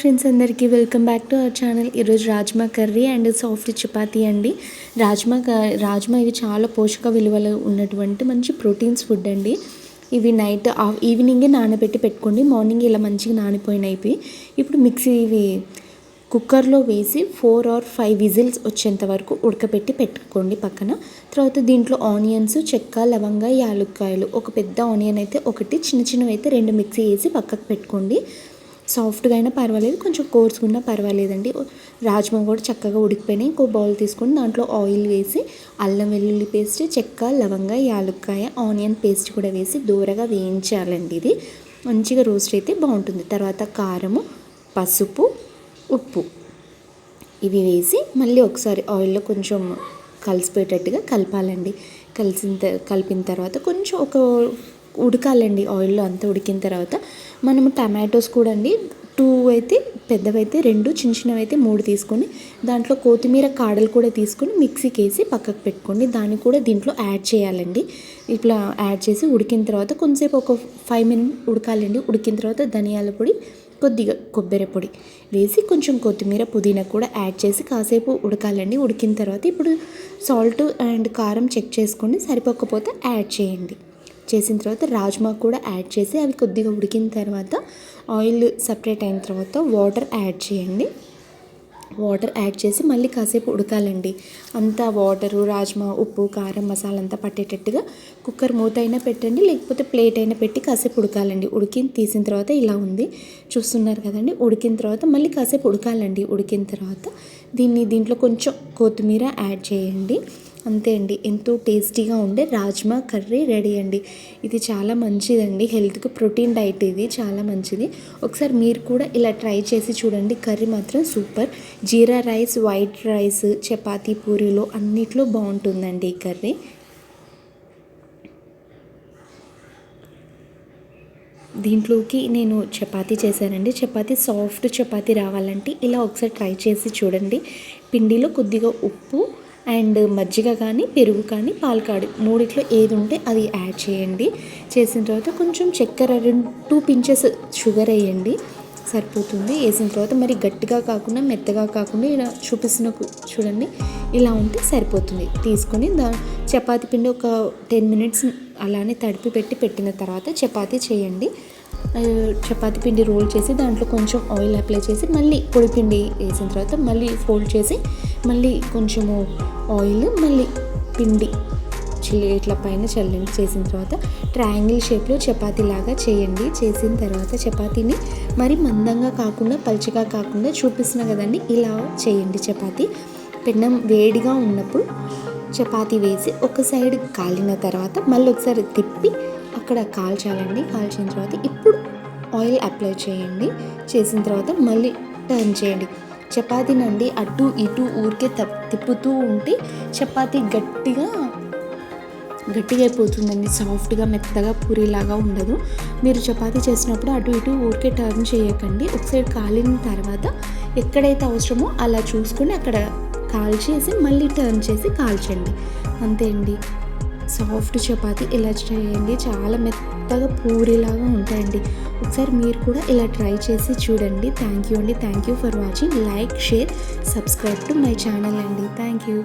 Friends అందరికీ welcome back to our channel ఈరోజు rajma curry and soft chapati అండి. రాజ్మా రాజ్మా ఇవి చాలా పోషక విలువలు ఉన్నటువంటి మంచి ప్రోటీన్స్ ఫుడ్ అండి. ఇవి నైట్ ఈవినింగే నానబెట్టి పెట్టుకోండి. మార్నింగ్ ఇలా మంచిగా నానిపోయినవి ఇప్పుడు మిక్సీ ఇవి కుక్కర్లో వేసి ఫోర్ ఆర్ ఫైవ్ విజిల్స్ వచ్చేంత వరకు ఉడకబెట్టి పెట్టుకోండి పక్కన. తర్వాత దీంట్లో ఆనియన్స్ చెక్క లవంగ యాలుక్కాయలు ఒక పెద్ద ఆనియన్ అయితే ఒకటి చిన్న చిన్నవి అయితే రెండు మిక్సీ వేసి పక్కకు పెట్టుకోండి. సాఫ్ట్గా అయినా పర్వాలేదు కొంచెం కోర్సుకున్నా పర్వాలేదండి. రాజ్మా కూడా చక్కగా ఉడికిపోయినాయి. ఇంకో బౌల్ తీసుకొని దాంట్లో ఆయిల్ వేసి అల్లం వెల్లుల్లి పేస్ట్ చెక్క లవంగ యాలుక్కాయ ఆనియన్ పేస్ట్ కూడా వేసి దూరగా వేయించాలండి ఇది. మంచిగా రోస్ట్ అయితే బాగుంటుంది. తర్వాత కారము పసుపు ఉప్పు ఇవి వేసి మళ్ళీ ఒకసారి ఆయిల్లో కొంచెం కలిసిపోయేటట్టుగా కలపాలండి. కలిసిన త- కలిపిన తర్వాత కొంచెం ఒక ఉడకాలండి ఆయిల్లో అంతా ఉడికిన తర్వాత. మనము టమాటోస్ కూడా అండి టూ అయితే పెద్దవైతే రెండు చిన్న చిన్నవి అయితే మూడు తీసుకొని దాంట్లో కొత్తిమీర కాడలు కూడా తీసుకొని మిక్సీకి వేసి పక్కకు పెట్టుకోండి. దాన్ని కూడా దీంట్లో యాడ్ చేయాలండి. ఇట్లా యాడ్ చేసి ఉడికిన తర్వాత కొంతసేపు ఒక ఫైవ్ మినిట్ ఉడకాలండి. ఉడికిన తర్వాత ధనియాల పొడి కొద్దిగా కొబ్బరి పొడి వేసి కొంచెం కొత్తిమీర పుదీనా కూడా యాడ్ చేసి కాసేపు ఉడకాలండి. ఉడికిన తర్వాత ఇప్పుడు సాల్ట్ అండ్ కారం చెక్ చేసుకోండి సరిపోకపోతే యాడ్ చేయండి. చేసిన తర్వాత రాజ్మా కూడా యాడ్ చేసి అవి కొద్దిగా ఉడికిన తర్వాత ఆయిల్ సపరేట్ అయిన తర్వాత వాటర్ యాడ్ చేయండి. వాటర్ యాడ్ చేసి మళ్ళీ కాసేపు ఉడకాలండి. అంతా వాటరు రాజ్మా ఉప్పు కారం మసాలా అంతా పట్టేటట్టుగా కుక్కర్ మూత అయినా పెట్టండి లేకపోతే ప్లేట్ అయినా పెట్టి కాసేపు ఉడకాలండి. ఉడికిన తీసిన తర్వాత ఇలా ఉంది. చూస్తున్నారు కదండి ఉడికిన తర్వాత మళ్ళీ కాసేపు ఉడకాలండి. ఉడికిన తర్వాత దీన్ని దీంట్లో కొంచెం కొత్తిమీర యాడ్ చేయండి. అంతే అండి. ఎంతో టేస్టీగా ఉండే రాజ్మా కర్రీ రెడీ అండి. ఇది చాలా మంచిదండి. హెల్త్కి ప్రోటీన్ డైట్ ఇది. చాలా మంచిది. ఒకసారి మీరు కూడా ఇలా ట్రై చేసి చూడండి. కర్రీ మాత్రం super. Jeera rice white rice chapati పూరీలో అన్నిట్లో బాగుంటుందండి ఈ కర్రీ. దీంట్లోకి నేను చపాతీ చేశానండి. చపాతీ సాఫ్ట్ చపాతీ రావాలంటే ఇలా ఒకసారి ట్రై చేసి చూడండి. పిండిలో కొద్దిగా ఉప్పు అండ్ మజ్జిగ కానీ పెరుగు కానీ పాలకాడు మూడిట్లో ఏది ఉంటే అది యాడ్ చేయండి. చేసిన తర్వాత కొంచెం చక్కెర రెండు టూ పించెస్ షుగర్ వేయండి. సరిపోతుంది. వేసిన తర్వాత మరి గట్టిగా కాకుండా మెత్తగా కాకుండా ఇలా చూపిస్తున్న చూడండి. ఇలా ఉంటే సరిపోతుంది. తీసుకొని దా చపాతి పిండి ఒక టెన్ మినిట్స్ అలానే తడిపి పెట్టి పెట్టిన తర్వాత చపాతి చేయండి. చపాతి పిండి రోల్ చేసి దాంట్లో కొంచెం ఆయిల్ అప్లై చేసి మళ్ళీ పొడి పిండి వేసిన తర్వాత మళ్ళీ ఫోల్డ్ చేసి మళ్ళీ కొంచెము ఆయిల్ మళ్ళీ పిండి. చిల్లి ఇట్లా పైన చల్లండి చేసిన తర్వాత ట్రయాంగిల్ షేప్లో చపాతీ లాగా చేయండి. చేసిన తర్వాత చపాతీని మరి మందంగా కాకుండా పలుచగా కాకుండా చూపిస్తున్నా కదండి ఇలా చేయండి చపాతీ. పెన్నం వేడిగా ఉన్నప్పుడు చపాతీ వేసి ఒక సైడ్ కాలిన తర్వాత మళ్ళీ ఒకసారి తిప్పి అక్కడ కాల్చాలండి. కాల్చిన తర్వాత ఇప్పుడు ఆయిల్ అప్లై చేయండి. చేసిన తర్వాత మళ్ళీ టర్న్ చేయండి. చపాతీనండి అటు ఇటు ఊరికే తప్ తిప్పుతూ ఉంటే చపాతీ గట్టిగా గట్టిగా అయిపోతుందండి. సాఫ్ట్గా మెత్తగా పూరిలాగా ఉండదు. మీరు చపాతీ చేసినప్పుడు అటు ఇటు ఊరికే టర్న్ చేయకండి. ఒక సైడ్ కాలిన తర్వాత ఎక్కడైతే అవసరమో అలా చూసుకొని అక్కడ కాల్చేసి మళ్ళీ టర్న్ చేసి కాల్చండి. అంతే అండి. సాఫ్ట్ చపాతి ఇలా చేయండి. చాలా మెత్తగా పూరిలాగా ఉంటాయండి. ఒకసారి మీరు కూడా ఇలా ట్రై చేసి చూడండి. థ్యాంక్ యూ అండి. Thank you for watching. Like share subscribe to my channel అండి. Thank you